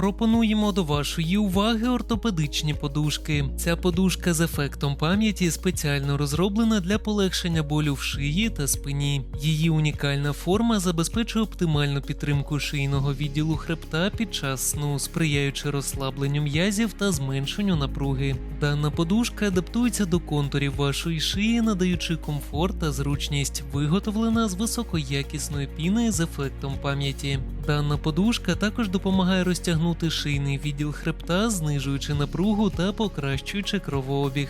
Пропонуємо до вашої уваги ортопедичні подушки. Ця подушка з ефектом пам'яті спеціально розроблена для полегшення болю в шиї та спині. Її унікальна форма забезпечує оптимальну підтримку шийного відділу хребта під час сну, сприяючи розслабленню м'язів та зменшенню напруги. Дана подушка адаптується до контурів вашої шиї, надаючи комфорт та зручність, виготовлена з високоякісної піни з ефектом пам'яті. Дана подушка також допомагає розтягнути шийний відділ хребта, знижуючи напругу та покращуючи кровообіг.